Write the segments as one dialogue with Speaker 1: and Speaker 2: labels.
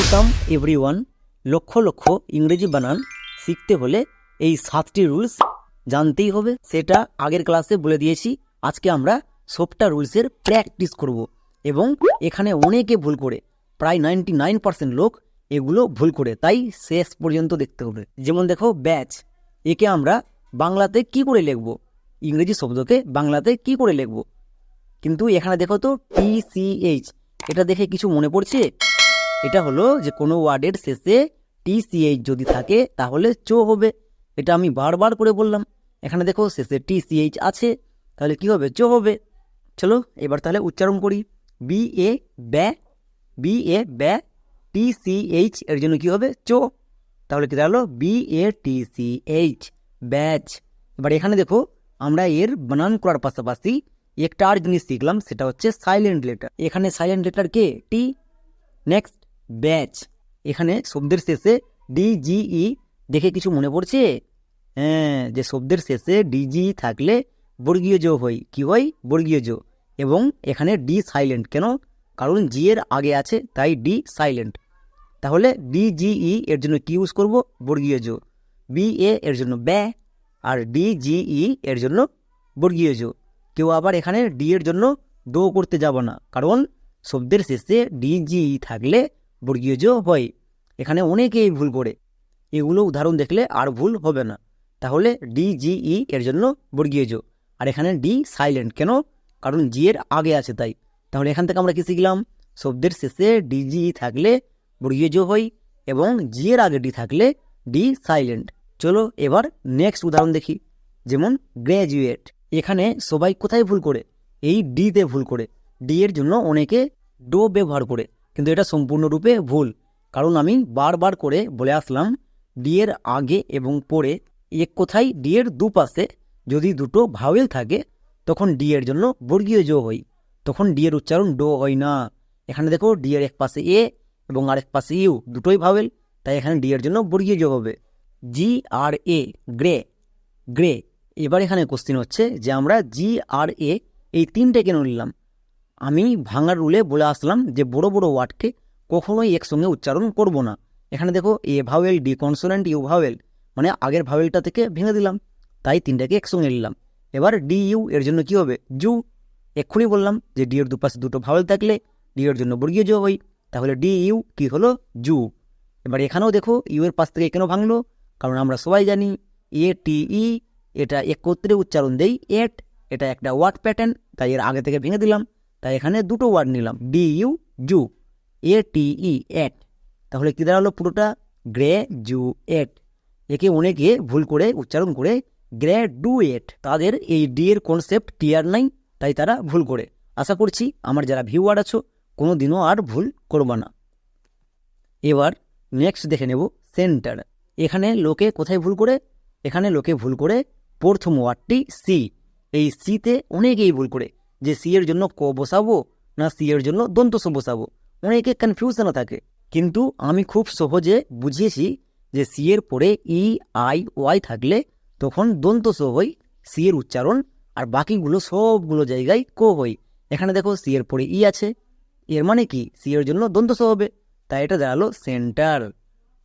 Speaker 1: Welcome everyone lakh lakh ইংরেজি বানান শিখতে হলে এই সাতটি রুলস জানতেই হবে। সেটা আগের ক্লাসে বলে দিয়েছি। আজকে আমরা সবটা রুলসের প্র্যাকটিস করব এবং এখানে অনেকে ভুল করে। প্রায় নাইনটি নাইন পার্সেন্ট লোক এগুলো ভুল করে। তাই শেষ পর্যন্ত দেখতে হবে। যেমন দেখো ব্যাচ একে আমরা বাংলাতে কি করে লিখব? ইংরেজি শব্দকে বাংলাতে কি করে লিখব? কিন্তু এখানে দেখো তো টিসিএইচ এটা দেখে কিছু মনে পড়ছে? এটা হলো যে কোনো ওয়ার্ডের শেষে টিসিএইচ যদি থাকে, তাহলে চো হবে। এটা আমি বারবার করে বললাম। এখানে দেখো শেষে টিসিএইচ আছে, তাহলে কি হবে? চো হবে। চলো, এবার তাহলে উচ্চারণ করি। বি এ ব্যা বি এ ব্যা টি টিসিএইচ এর জন্য কি হবে? চো। তাহলে কি দাঁড়াল? B A T C H batch. এবার এখানে দেখো, আমরা এর বানান করার পাশাপাশি একটা আর জিনিস শিখলাম, সেটা হচ্ছে সাইলেন্ট লেটার এখানে সাইলেন্ট লেটার কে? টি। Next batch. এখানে শব্দের শেষে ডিজিই দেখে কিছু মনে পড়ছে? হ্যাঁ যে শব্দের শেষে ডিজি থাকলে বর্গীয় জো হয়। কি হয়? বর্গীয় জো। এবং এখানে ডি সাইলেন্ট কেন? কারণ জি এর আগে আছে, তাই ডি সাইলেন্ট। তাহলে ডিজিই এর জন্য কি ইউজ করব? বর্গীয় জো। বি এ এর জন্য ব্যা আর ডিজিই এর জন্য বর্গীয় জো। কেউ আবার এখানে ডি এর জন্য দো করতে যাব না। কারণ শব্দের শেষে ডিজিই থাকলে বর্গীয় জো হয়। এখানে অনেকেই ভুল করে। এগুলো উদাহরণ দেখলে আর ভুল হবে না। তাহলে ডিজিই এর জন্য বর্গীয় জো আর এখানে ডি সাইলেন্ট। কেন? কারণ জি এর আগে আছে তাই। তাহলে এখান থেকে আমরা কি শিখলাম? শব্দের শেষে ডিজিই থাকলে বর্গীয় জো হয় এবং জি এর আগে ডি থাকলে ডি সাইলেন্ট। চলো এবার নেক্সট উদাহরণ দেখি। যেমন গ্র্যাজুয়েট। এখানে সবাই কোথায় ভুল করে? এই ডিতে ভুল করে। ডি এর জন্য অনেকে ডো ব্যবহার করে। কিন্তু এটা সম্পূর্ণরূপে ভুল। কারণ আমি বারবার করে বলে আসলাম, ডি এর আগে এবং পরে এক কোথায় ডি এর দুপাশে যদি দুটো ভাওয়েল থাকে, তখন ডি এর জন্য বর্গীয় জো হয়। তখন ডি এর উচ্চারণ ডো হয় না। এখানে দেখো ডি এর এক পাশে এ এবং আরেক পাশে ইউ, দুটোই ভাওয়েল, তাই এখানে ডি এর জন্য বর্গীয় জো হবে। G R A, grey grey. এবার এখানে কোশ্চিন হচ্ছে যে আমরা জি আর এ এই তিনটে কেন নিলাম? আমি ভাঙার রুলে বলে আসলাম যে বড় বড় ওয়ার্ডকে কখনোই একসঙ্গে উচ্চারণ করব না। এখানে দেখো A vowel, D consonant, U vowel মানে আগের ভাওয়েলটা থেকে ভেঙে দিলাম, তাই তিনটাকে একসঙ্গে নিলাম। এবার ডি, ইউ এর জন্য কি হবে? জু। এক্ষুনি বললাম যে ডি এর দুপাশে দুটো ভাওয়েল থাকলে ডি এর জন্য বর্গীয় জো হই তাহলে ডি, ইউ কি হলো? জু। এবার এখানেও দেখো ইউ এর পাশ থেকে কেন ভাঙলো? কারণ আমরা সবাই জানি এ, টি, ই, এটা একত্রে উচ্চারণ দেই এট, এটা একটা ওয়ার্ড প্যাটার্ন, তাই এর আগে থেকে ভেঙে দিলাম। তাই এখানে দুটো ওয়ার্ড নিলাম। ডি ইউ জু এ টি ই এট তাহলে কী দাঁড়াল পুরোটা? গ্রে জু এট একে অনেকে ভুল করে উচ্চারণ করে গ্রে ডু এট তাদের এই ডি এর কনসেপ্ট ক্লিয়ার নাই, তাই তারা ভুল করে। আশা করছি আমার যারা ভিউয়ার আছো কোনো দিনও আর ভুল করবা না। এবার নেক্সট দেখে নেব সেন্টার এখানে লোকে কোথায় ভুল করে? এখানে লোকে ভুল করে প্রথম ওয়ার্ডটি সি এই সিতে অনেকেই ভুল করে। যে সি এর জন্য ক বসাবো না সি এর জন্য দন্তস বসাবো? অনেকে কনফিউশনও থাকে। কিন্তু আমি খুব সহজে বুঝিয়েছি যে সি এর পরে ই, আই, ওয়াই থাকলে তখন দন্তস হই সি এর উচ্চারণ, আর বাকিগুলো সবগুলো জায়গায় কো হই। এখানে দেখো সি এর পরে ই আছে। এর মানে কি? সি এর জন্য দন্তস হবে। তাই এটা দাঁড়াল সেন্টার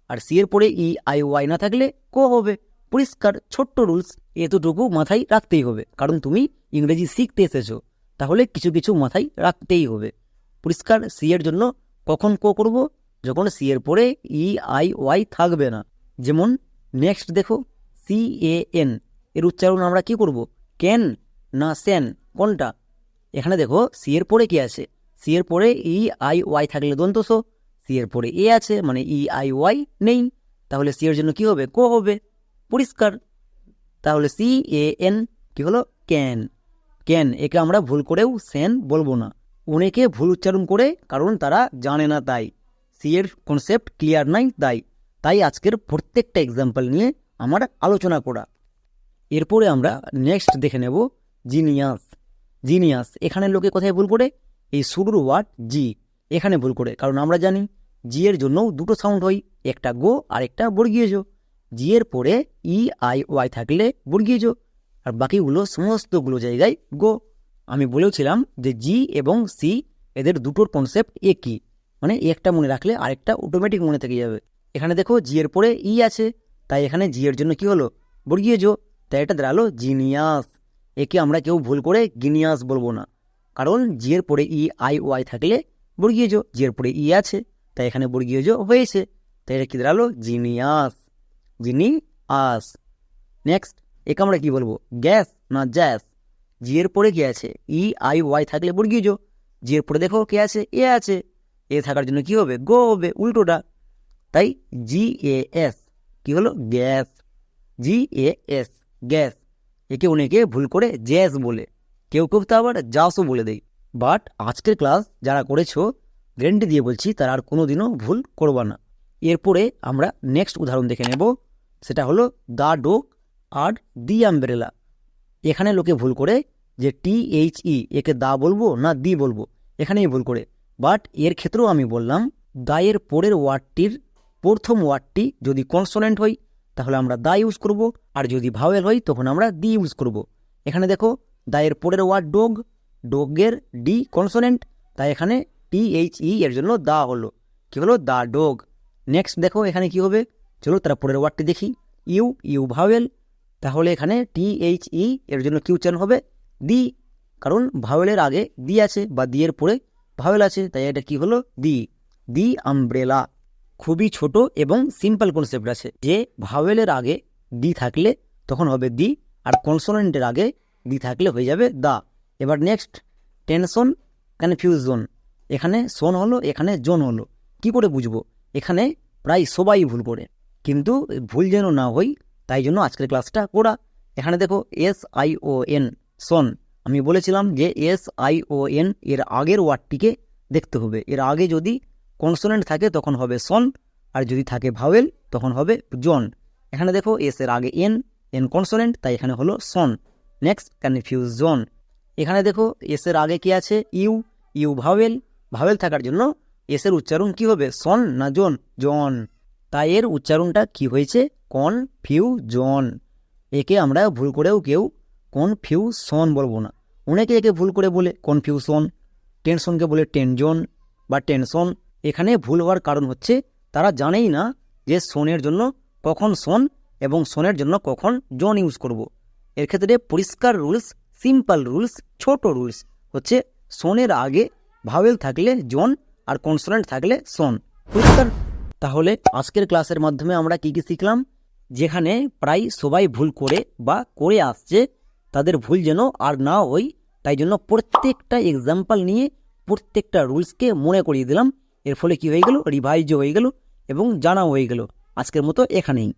Speaker 1: আর সি এর পরে ই, আই, ওয়াই না থাকলে কো হবে? পরিষ্কার, ছোট্ট রুলস এতটুকু মাথায় রাখতেই হবে। কারণ তুমি ইংরেজি শিখতে এসেছ। তাহলে কিছু কিছু মাথায় রাখতেই হবে। পরিষ্কার সি এর জন্য কখন কো করব? যখন সি এর পরে ই আই ওয়াই থাকবে না। যেমন নেক্সট দেখো সি এ এন এর উচ্চারণ আমরা কি করব? ক্যান না সেন কোনটা? এখানে দেখো সি এর পরে কি আছে? সি এর পরে ই আই ওয়াই থাকলে দন্তস সি। এর পরে এ আছে মানে ই আই ওয়াই নেই। তাহলে সি এর জন্য কি হবে? কো হবে। পরিষ্কার। তাহলে সি এ এন কি হলো? ক্যান ক্যান একে আমরা ভুল করেও সেন বলব না। অনেকে ভুল উচ্চারণ করে, কারণ তারা জানে না তাই। সি এর কনসেপ্ট ক্লিয়ার নাই তাই। তাই আজকের প্রত্যেকটা এক্সাম্পল নিয়ে আমার আলোচনা করা। এরপরে আমরা নেক্সট দেখে নেব জিনিয়াস। জিনিয়াস এখানে লোকে কোথায় ভুল করে? এই শুরুর ওয়ার্ড জি এখানে ভুল করে, কারণ আমরা জানি জি এর জন্যও দুটো সাউন্ড হয়, একটা গো আর একটা বর্গীয় জো। এর পরে ই আই ওয়াই থাকলে বর্গীয় আর বাকিগুলো সমস্তগুলো জায়গায় গো। আমি বলেওছিলাম যে জি এবং সি এদের দুটোর কনসেপ্ট একই। মানে একটা মনে রাখলে আরেকটা অটোমেটিক মনে থেকে যাবে। এখানে দেখো জি এর পরে ই আছে। তাই এখানে জি এর জন্য কি হলো? বর্গীয় জো তাই এটা দাঁড়াল জিনিয়াস। একে আমরা কেউ ভুল করে গিনিয়াস বলব না। কারণ জি এর পরে ই, আই ওয়াই থাকলে বর্গীয় জো জি এর পরে ই আছে। তাই এখানে বর্গীয় জো হয়েছে। তাই এটা কি দাঁড়াল? জিনিয়াস। Genius next. একে আমরা কি বলব? গ্যাস না জ্যাস? জি এর পরে কি আছে? ই, আই, ওয়াই থাকলে বর্গীয় জো। জি এর পরে দেখো কে আছে? এ আছে। এ থাকার জন্য কি হবে? গো হবে, উল্টোটা। তাই জি, এ, এস। কি হলো? Gas. G, A, S. Gas. একে অনেকে ভুল করে জ্যাস বলে। কেউ কেউ তো আবার জাসও বলে দেয়। বাট আজকের ক্লাস যারা করেছ, গ্যারেন্টি দিয়ে বলছি, তারা আর কোনো দিনও ভুল করবা না। এরপরে আমরা নেক্সট উদাহরণ দেখে নেব। সেটা হলো দা ডোক আর দি আমব্রেলা। এখানে লোকে ভুল করে যে টি এইচ ই, একে দা বলব না দি বলব, এখানেই ভুল করে। বাট এর ক্ষেত্রেও আমি বললাম, দায়ের পরের ওয়ার্ডটির প্রথম ওয়ার্ডটি যদি কনসোনেন্ট হয়, তাহলে আমরা দা ইউজ করব, আর যদি ভাওয়েল হয়, তখন আমরা দি ইউজ করব। এখানে দেখো, দায়ের পরের ওয়ার্ড ডোগ, ডোগের ডি কনসোনেন্ট, তাই এখানে টি এইচ ই এর জন্য দা হলো। কি হলো? দা ডোগ। নেক্সট দেখো এখানে কি হবে। চলো তারা পরের ওয়ার্ডটি দেখি। ইউ ইউ ভাওয়েল তাহলে এখানে টি এইচ ই এর জন্য কি উচ্চারণ হবে? দি কারণ ভাওয়েলের আগে দি আছে বা দি এর পরে ভাওয়েল আছে, তাই এটা কি হলো? দি দি আমব্রেলা খুবই ছোট এবং সিম্পল কনসেপ্ট আছে। যে ভাওয়েলের আগে দি থাকলে তখন হবে দি আর কনসোনেন্টের আগে দি থাকলে হয়ে যাবে দা। এবার নেক্সট টেনশন কনফিউশন এখানে সোন হলো, এখানে জন হলো। কি করে বুঝব? এখানে প্রায় সবাই ভুল করে। কিন্তু ভুল যেন না হই তাই জন্য আজকের ক্লাসটা করা। এখানে দেখো S I O N son আমি বলেছিলাম যে এস আই ও এন এর আগের ওয়ার্ডটিকে দেখতে হবে। এর আগে যদি কনসোনেন্ট থাকে তখন হবে সন আর যদি থাকে ভাওয়েল তখন হবে জন। এখানে দেখো এস এর আগে এন এন কনসোনেন্ট তাই এখানে হলো সন নেক্সট কনফিউজ জন। এখানে দেখো এস এর আগে কি আছে? ইউ ইউ ভাওয়েল ভাওয়েল থাকার জন্য এস এর উচ্চারণ কি হবে? সন না জন? জন। তাই এর উচ্চারণটা কি হয়েছে? কনফিউজন। একে আমরা ভুল করেও কেউ কনফিউশন বলব না। অনেকে একে ভুল করে বলে কনফিউশন, টেনশনকে বলে টেনজন বা টেনশন। এখানে ভুল হওয়ার কারণ হচ্ছে তারা জানেই না যে সোনের জন্য কখন সন এবং সোনের জন্য কখন জন ইউজ করব। এর ক্ষেত্রে পরিষ্কার রুলস, সিম্পল রুলস, ছোট রুলস হচ্ছে সোনের আগে ভাওয়েল থাকলে জন আর কনসোনেন্ট থাকলে সন পরিষ্কার? তাহলে আজকের ক্লাসের মাধ্যমে আমরা কি কি শিখলাম? যেখানে প্রায় সবাই ভুল করে বা করে আসছে, তাদের ভুল যেন আর না হয় তাই জন্য প্রত্যেকটা এক্সাম্পল নিয়ে প্রত্যেকটা রুলসকে মনে করিয়ে দিলাম। এর ফলে কি হয়ে গেল? রিভাইজও হয়ে গেল এবং জানা হয়ে গেল। আজকের মতো এখানেই।